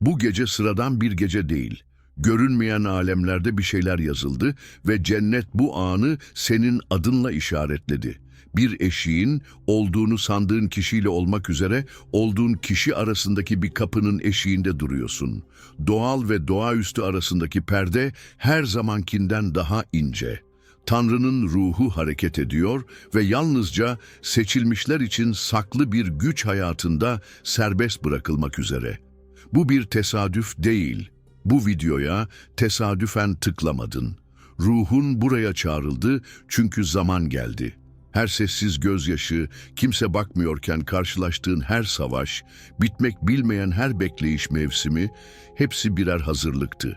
Bu gece sıradan bir gece değil. Görünmeyen alemlerde bir şeyler yazıldı ve cennet bu anı senin adınla işaretledi. Bir eşiğin olduğunu sandığın kişiyle olmak üzere olduğun kişi arasındaki bir kapının eşiğinde duruyorsun. Doğal ve doğaüstü arasındaki perde her zamankinden daha ince. Tanrı'nın ruhu hareket ediyor ve yalnızca seçilmişler için saklı bir güç hayatında serbest bırakılmak üzere. Bu bir tesadüf değil. Bu videoya tesadüfen tıklamadın. Ruhun buraya çağrıldı çünkü zaman geldi. Her sessiz gözyaşı, kimse bakmıyorken karşılaştığın her savaş, bitmek bilmeyen her bekleyiş mevsimi, hepsi birer hazırlıktı.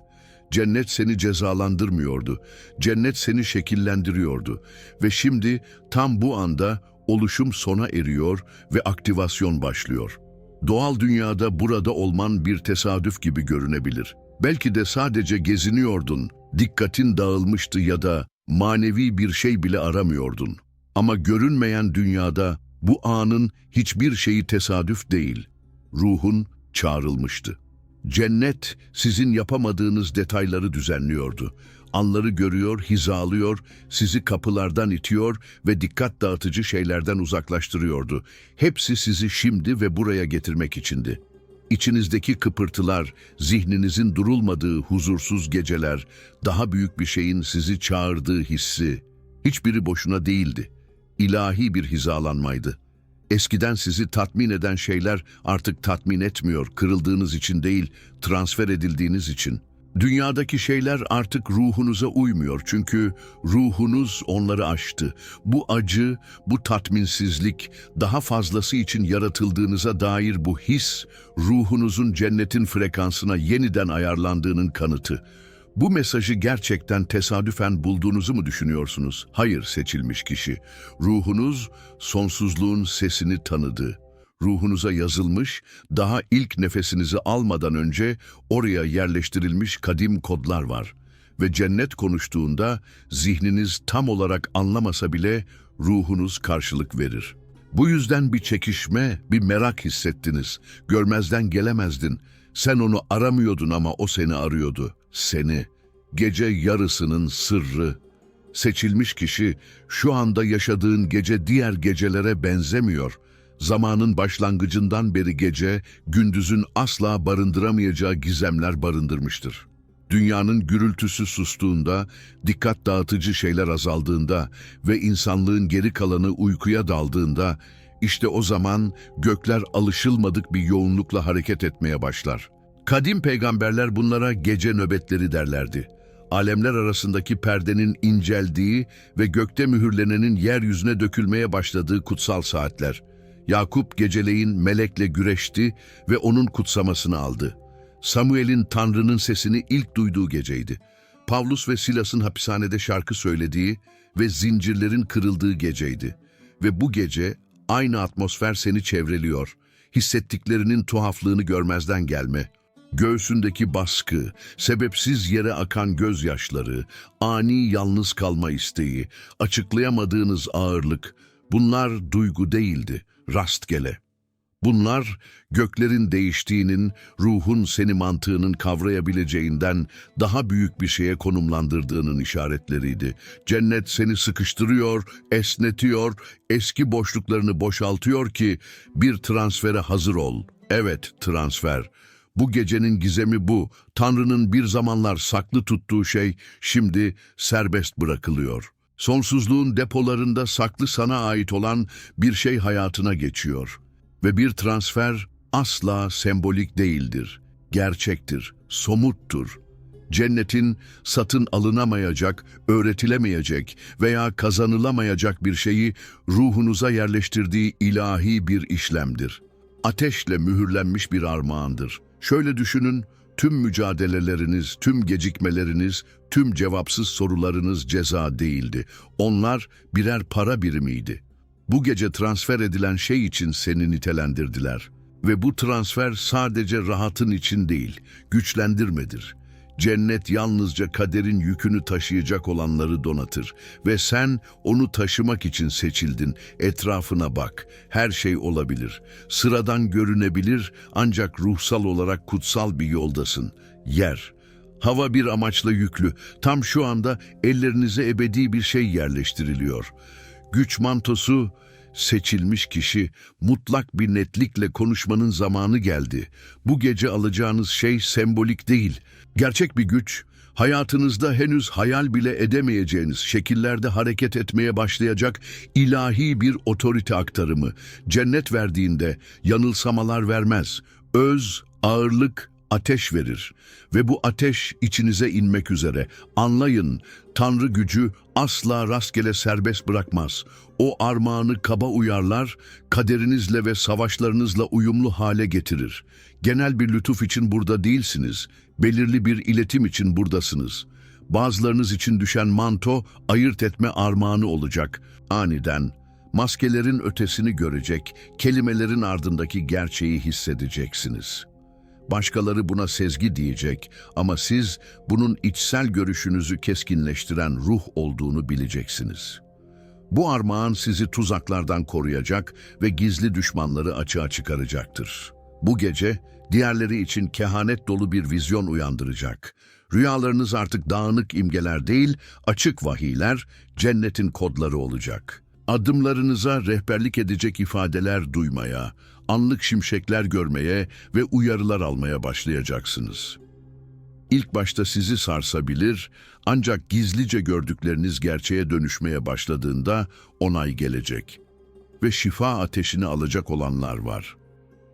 Cennet seni cezalandırmıyordu. Cennet seni şekillendiriyordu. Ve şimdi tam bu anda oluşum sona eriyor ve aktivasyon başlıyor. Doğal dünyada burada olman bir tesadüf gibi görünebilir. Belki de sadece geziniyordun, dikkatin dağılmıştı ya da manevi bir şey bile aramıyordun. Ama görünmeyen dünyada bu anın hiçbir şeyi tesadüf değil. Ruhun çağrılmıştı. Cennet sizin yapamadığınız detayları düzenliyordu. Anları görüyor, hizalıyor, sizi kapılardan itiyor ve dikkat dağıtıcı şeylerden uzaklaştırıyordu. Hepsi sizi şimdi ve buraya getirmek içindi. İçinizdeki kıpırtılar, zihninizin durulmadığı huzursuz geceler, daha büyük bir şeyin sizi çağırdığı hissi, hiçbiri boşuna değildi. İlahi bir hizalanmaydı. Eskiden sizi tatmin eden şeyler artık tatmin etmiyor, kırıldığınız için değil, transfer edildiğiniz için. Dünyadaki şeyler artık ruhunuza uymuyor çünkü ruhunuz onları aştı. Bu acı, bu tatminsizlik, daha fazlası için yaratıldığınıza dair bu his, ruhunuzun cennetin frekansına yeniden ayarlandığının kanıtı. Bu mesajı gerçekten tesadüfen bulduğunuzu mu düşünüyorsunuz? Hayır seçilmiş kişi. Ruhunuz sonsuzluğun sesini tanıdı. Ruhunuza yazılmış, daha ilk nefesinizi almadan önce oraya yerleştirilmiş kadim kodlar var. Ve cennet konuştuğunda zihniniz tam olarak anlamasa bile ruhunuz karşılık verir. Bu yüzden bir çekişme, bir merak hissettiniz. Görmezden gelemezdin. Sen onu aramıyordun ama o seni arıyordu. Seni. Gece yarısının sırrı. Seçilmiş kişi şu anda yaşadığın gece diğer gecelere benzemiyor. Zamanın başlangıcından beri gece, gündüzün asla barındıramayacağı gizemler barındırmıştır. Dünyanın gürültüsü sustuğunda, dikkat dağıtıcı şeyler azaldığında ve insanlığın geri kalanı uykuya daldığında, işte o zaman gökler alışılmadık bir yoğunlukla hareket etmeye başlar. Kadim peygamberler bunlara gece nöbetleri derlerdi. Alemler arasındaki perdenin inceldiği ve gökte mühürlenenin yeryüzüne dökülmeye başladığı kutsal saatler. Yakup geceleyin melekle güreşti ve onun kutsamasını aldı. Samuel'in Tanrı'nın sesini ilk duyduğu geceydi. Pavlus ve Silas'ın hapishanede şarkı söylediği ve zincirlerin kırıldığı geceydi. Ve bu gece aynı atmosfer seni çevreliyor. Hissettiklerinin tuhaflığını görmezden gelme. Göğsündeki baskı, sebepsiz yere akan gözyaşları, ani yalnız kalma isteği, açıklayamadığınız ağırlık, bunlar duygu değildi, rastgele. Bunlar göklerin değiştiğinin, ruhun seni mantığının kavrayabileceğinden daha büyük bir şeye konumlandırdığının işaretleriydi. Cennet seni sıkıştırıyor, esnetiyor, eski boşluklarını boşaltıyor ki bir transfere hazır ol. Evet, transfer. Bu gecenin gizemi bu. Tanrı'nın bir zamanlar saklı tuttuğu şey şimdi serbest bırakılıyor. Sonsuzluğun depolarında saklı sana ait olan bir şey hayatına geçiyor. Ve bir transfer asla sembolik değildir. Gerçektir, somuttur. Cennetin satın alınamayacak, öğretilemeyecek veya kazanılamayacak bir şeyi ruhunuza yerleştirdiği ilahi bir işlemdir. Ateşle mühürlenmiş bir armağandır. Şöyle düşünün, tüm mücadeleleriniz, tüm gecikmeleriniz, tüm cevapsız sorularınız ceza değildi. Onlar birer para birimiydi. Bu gece transfer edilen şey için seni nitelendirdiler. Ve bu transfer sadece rahatın için değil, güçlendirmedir. Cennet yalnızca kaderin yükünü taşıyacak olanları donatır ve sen onu taşımak için seçildin. Etrafına bak. Her şey olabilir. Sıradan görünebilir ancak ruhsal olarak kutsal bir yoldasın. Yer. Hava bir amaçla yüklü. Tam şu anda ellerinize ebedi bir şey yerleştiriliyor. Güç mantosu, seçilmiş kişi, mutlak bir netlikle konuşmanın zamanı geldi. Bu gece alacağınız şey sembolik değil. Gerçek bir güç, hayatınızda henüz hayal bile edemeyeceğiniz şekillerde hareket etmeye başlayacak ilahi bir otorite aktarımı. Cennet verdiğinde yanılsamalar vermez. Öz, ağırlık, ateş verir ve bu ateş içinize inmek üzere. Anlayın, Tanrı gücü asla rastgele serbest bırakmaz. O armağanı kaba uyarlar, kaderinizle ve savaşlarınızla uyumlu hale getirir. Genel bir lütuf için burada değilsiniz, belirli bir iletim için buradasınız. Bazılarınız için düşen manto, ayırt etme armağanı olacak. Aniden, maskelerin ötesini görecek, kelimelerin ardındaki gerçeği hissedeceksiniz.'' Başkaları buna sezgi diyecek ama siz bunun içsel görüşünüzü keskinleştiren ruh olduğunu bileceksiniz. Bu armağan sizi tuzaklardan koruyacak ve gizli düşmanları açığa çıkaracaktır. Bu gece diğerleri için kehanet dolu bir vizyon uyandıracak. Rüyalarınız artık dağınık imgeler değil, açık vahiyler, cennetin kodları olacak. Adımlarınıza rehberlik edecek ifadeler duymaya, anlık şimşekler görmeye ve uyarılar almaya başlayacaksınız. İlk başta sizi sarsabilir ancak gizlice gördükleriniz gerçeğe dönüşmeye başladığında onay gelecek. Ve şifa ateşini alacak olanlar var.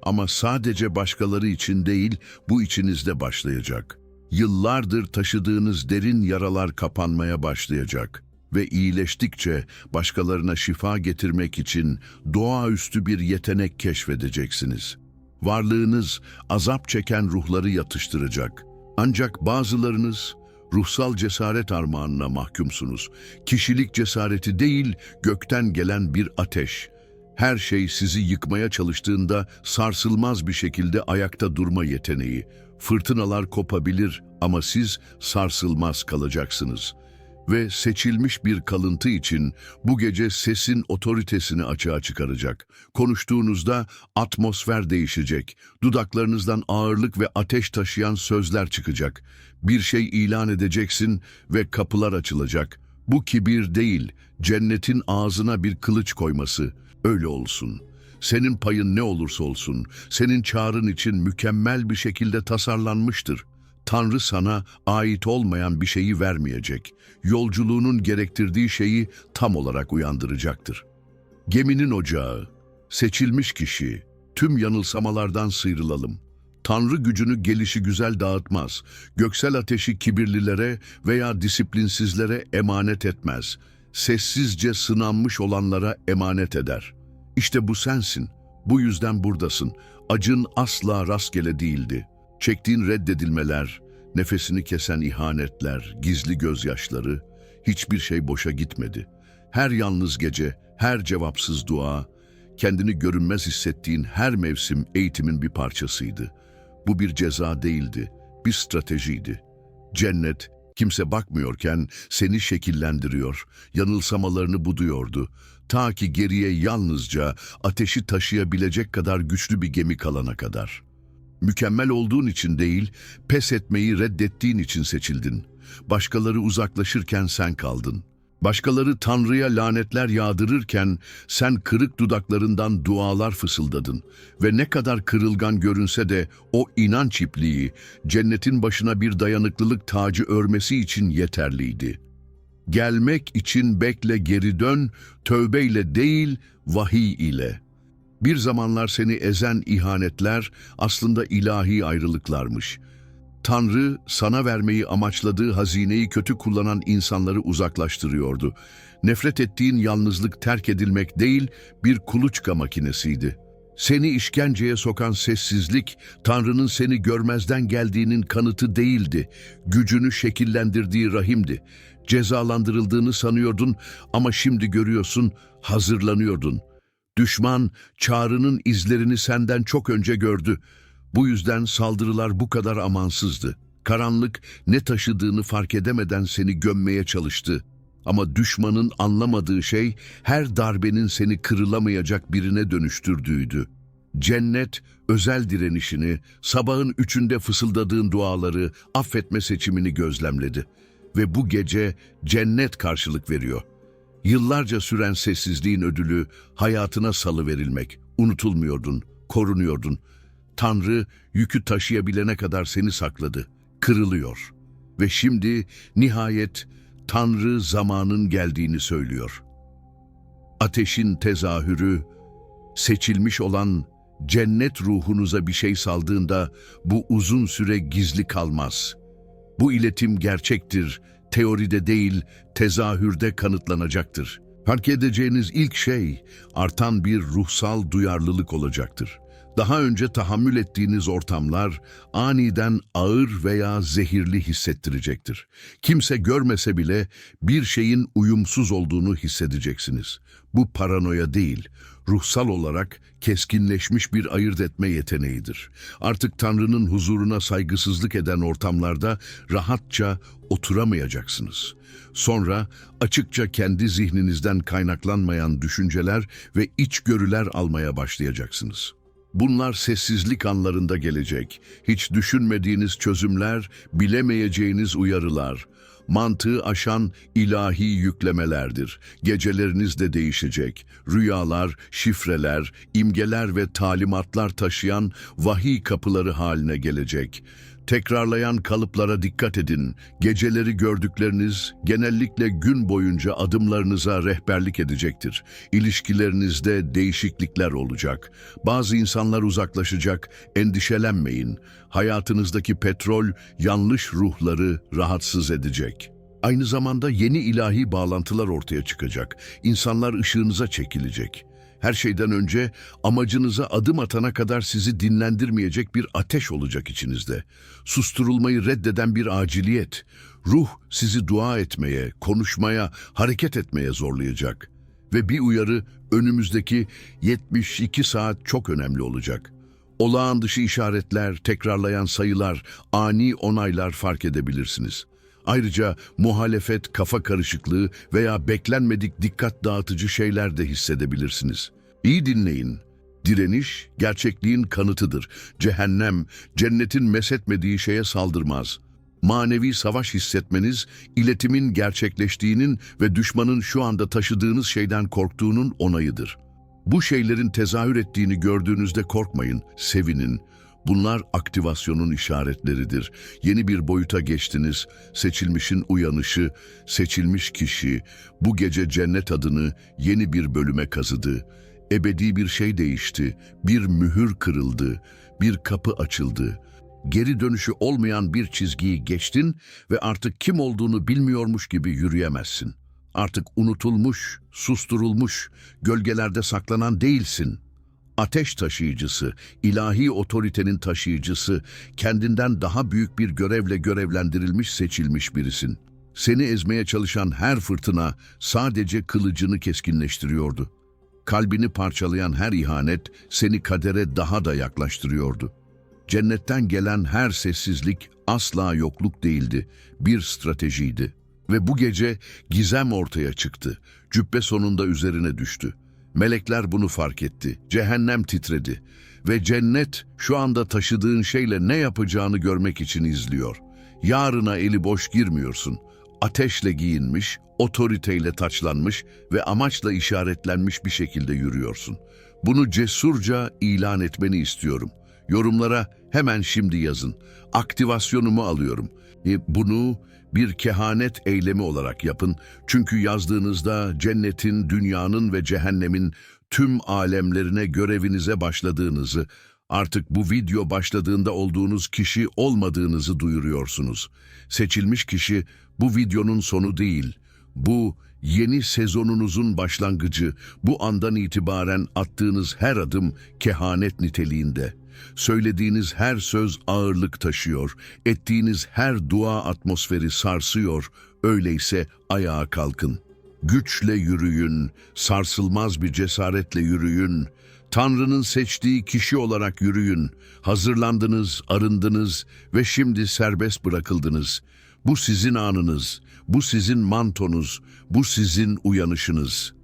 Ama sadece başkaları için değil, bu içinizde başlayacak. Yıllardır taşıdığınız derin yaralar kapanmaya başlayacak ve iyileştikçe başkalarına şifa getirmek için doğaüstü bir yetenek keşfedeceksiniz. Varlığınız azap çeken ruhları yatıştıracak. Ancak bazılarınız ruhsal cesaret armağanına mahkumsunuz. Kişilik cesareti değil, gökten gelen bir ateş. Her şey sizi yıkmaya çalıştığında sarsılmaz bir şekilde ayakta durma yeteneği. Fırtınalar kopabilir ama siz sarsılmaz kalacaksınız.'' Ve seçilmiş bir kalıntı için bu gece sesin otoritesini açığa çıkaracak. Konuştuğunuzda atmosfer değişecek. Dudaklarınızdan ağırlık ve ateş taşıyan sözler çıkacak. Bir şey ilan edeceksin ve kapılar açılacak. Bu kibir değil, cennetin ağzına bir kılıç koyması. Öyle olsun. Senin payın ne olursa olsun, senin çağrın için mükemmel bir şekilde tasarlanmıştır. Tanrı sana ait olmayan bir şeyi vermeyecek. Yolculuğunun gerektirdiği şeyi tam olarak uyandıracaktır. Geminin ocağı, seçilmiş kişi, tüm yanılsamalardan sıyrılalım. Tanrı gücünü gelişi güzel dağıtmaz. Göksel ateşi kibirlilere veya disiplinsizlere emanet etmez. Sessizce sınanmış olanlara emanet eder. İşte bu sensin. Bu yüzden buradasın. Acın asla rastgele değildi. Çektiğin reddedilmeler, nefesini kesen ihanetler, gizli gözyaşları, hiçbir şey boşa gitmedi. Her yalnız gece, her cevapsız dua, kendini görünmez hissettiğin her mevsim eğitimin bir parçasıydı. Bu bir ceza değildi, bir stratejiydi. Cennet, kimse bakmıyorken seni şekillendiriyor, yanılsamalarını buduyordu. Ta ki geriye yalnızca ateşi taşıyabilecek kadar güçlü bir gemi kalana kadar.'' Mükemmel olduğun için değil, pes etmeyi reddettiğin için seçildin. Başkaları uzaklaşırken sen kaldın. Başkaları Tanrı'ya lanetler yağdırırken sen kırık dudaklarından dualar fısıldadın. Ve ne kadar kırılgan görünse de o inanç ipliği cennetin başına bir dayanıklılık tacı örmesi için yeterliydi. Gelmek için bekle geri dön, tövbeyle değil vahiy ile.'' Bir zamanlar seni ezen ihanetler aslında ilahi ayrılıklarmış. Tanrı sana vermeyi amaçladığı hazineyi kötü kullanan insanları uzaklaştırıyordu. Nefret ettiğin yalnızlık terk edilmek değil, bir kuluçka makinesiydi. Seni işkenceye sokan sessizlik, Tanrı'nın seni görmezden geldiğinin kanıtı değildi. Gücünü şekillendirdiği rahimdi. Cezalandırıldığını sanıyordun ama şimdi görüyorsun, hazırlanıyordun. Düşman çağrının izlerini senden çok önce gördü. Bu yüzden saldırılar bu kadar amansızdı. Karanlık ne taşıdığını fark edemeden seni gömmeye çalıştı. Ama düşmanın anlamadığı şey her darbenin seni kırılamayacak birine dönüştürdüğüydü. Cennet, özel direnişini, sabahın üçünde fısıldadığın duaları, affetme seçimini gözlemledi. Ve bu gece cennet karşılık veriyor. Yıllarca süren sessizliğin ödülü hayatına salı verilmek. Unutulmuyordun, korunuyordun. Tanrı yükü taşıyabilene kadar seni sakladı. Kırılıyor. Ve şimdi nihayet Tanrı zamanın geldiğini söylüyor. Ateşin tezahürü, seçilmiş olan cennet ruhunuza bir şey saldığında bu uzun süre gizli kalmaz. Bu iletim gerçektir, teoride değil, tezahürde kanıtlanacaktır. Fark edeceğiniz ilk şey artan bir ruhsal duyarlılık olacaktır. Daha önce tahammül ettiğiniz ortamlar aniden ağır veya zehirli hissettirecektir. Kimse görmese bile bir şeyin uyumsuz olduğunu hissedeceksiniz. Bu paranoya değil, ruhsal olarak keskinleşmiş bir ayırt etme yeteneğidir. Artık Tanrı'nın huzuruna saygısızlık eden ortamlarda rahatça oturamayacaksınız. Sonra açıkça kendi zihninizden kaynaklanmayan düşünceler ve içgörüler almaya başlayacaksınız. Bunlar sessizlik anlarında gelecek. Hiç düşünmediğiniz çözümler, bilemeyeceğiniz uyarılar. Mantığı aşan ilahi yüklemelerdir. Geceleriniz de değişecek. Rüyalar, şifreler, imgeler ve talimatlar taşıyan vahiy kapıları haline gelecek. Tekrarlayan kalıplara dikkat edin. Geceleri gördükleriniz genellikle gün boyunca adımlarınıza rehberlik edecektir. İlişkilerinizde değişiklikler olacak. Bazı insanlar uzaklaşacak. Endişelenmeyin. Hayatınızdaki petrol yanlış ruhları rahatsız edecek. Aynı zamanda yeni ilahi bağlantılar ortaya çıkacak. İnsanlar ışığınıza çekilecek. Her şeyden önce amacınıza adım atana kadar sizi dinlendirmeyecek bir ateş olacak içinizde. Susturulmayı reddeden bir aciliyet. Ruh sizi dua etmeye, konuşmaya, hareket etmeye zorlayacak. Ve bir uyarı önümüzdeki 72 saat çok önemli olacak. Olağan dışı işaretler, tekrarlayan sayılar, ani onaylar fark edebilirsiniz. Ayrıca muhalefet, kafa karışıklığı veya beklenmedik dikkat dağıtıcı şeyler de hissedebilirsiniz. İyi dinleyin. Direniş, gerçekliğin kanıtıdır. Cehennem, cennetin mesetmediği şeye saldırmaz. Manevi savaş hissetmeniz, iletimin gerçekleştiğinin ve düşmanın şu anda taşıdığınız şeyden korktuğunun onayıdır. Bu şeylerin tezahür ettiğini gördüğünüzde korkmayın, sevinin. Bunlar aktivasyonun işaretleridir. Yeni bir boyuta geçtiniz. Seçilmişin uyanışı, seçilmiş kişi bu gece cennet adını yeni bir bölüme kazıdı. Ebedi bir şey değişti. Bir mühür kırıldı. Bir kapı açıldı. Geri dönüşü olmayan bir çizgiyi geçtin ve artık kim olduğunu bilmiyormuş gibi yürüyemezsin. Artık unutulmuş, susturulmuş, gölgelerde saklanan değilsin.'' Ateş taşıyıcısı, ilahi otoritenin taşıyıcısı, kendinden daha büyük bir görevle görevlendirilmiş seçilmiş birisin. Seni ezmeye çalışan her fırtına sadece kılıcını keskinleştiriyordu. Kalbini parçalayan her ihanet seni kadere daha da yaklaştırıyordu. Cennetten gelen her sessizlik asla yokluk değildi, bir stratejiydi. Ve bu gece gizem ortaya çıktı, cübbe sonunda üzerine düştü. Melekler bunu fark etti. Cehennem titredi. Ve cennet şu anda taşıdığın şeyle ne yapacağını görmek için izliyor. Yarına eli boş girmiyorsun. Ateşle giyinmiş, otoriteyle taçlanmış ve amaçla işaretlenmiş bir şekilde yürüyorsun. Bunu cesurca ilan etmeni istiyorum. Yorumlara hemen şimdi yazın. Aktivasyonumu alıyorum. E, bunu bir kehanet eylemi olarak yapın. Çünkü yazdığınızda cennetin, dünyanın ve cehennemin tüm alemlerine görevinize başladığınızı, artık bu video başladığında olduğunuz kişi olmadığınızı duyuruyorsunuz. Seçilmiş kişi bu videonun sonu değil. Bu yeni sezonunuzun başlangıcı. Bu andan itibaren attığınız her adım kehanet niteliğinde. Söylediğiniz her söz ağırlık taşıyor, ettiğiniz her dua atmosferi sarsıyor, öyleyse ayağa kalkın. Güçle yürüyün, sarsılmaz bir cesaretle yürüyün. Tanrı'nın seçtiği kişi olarak yürüyün. Hazırlandınız, arındınız ve şimdi serbest bırakıldınız. Bu sizin anınız, bu sizin mantonuz, bu sizin uyanışınız.''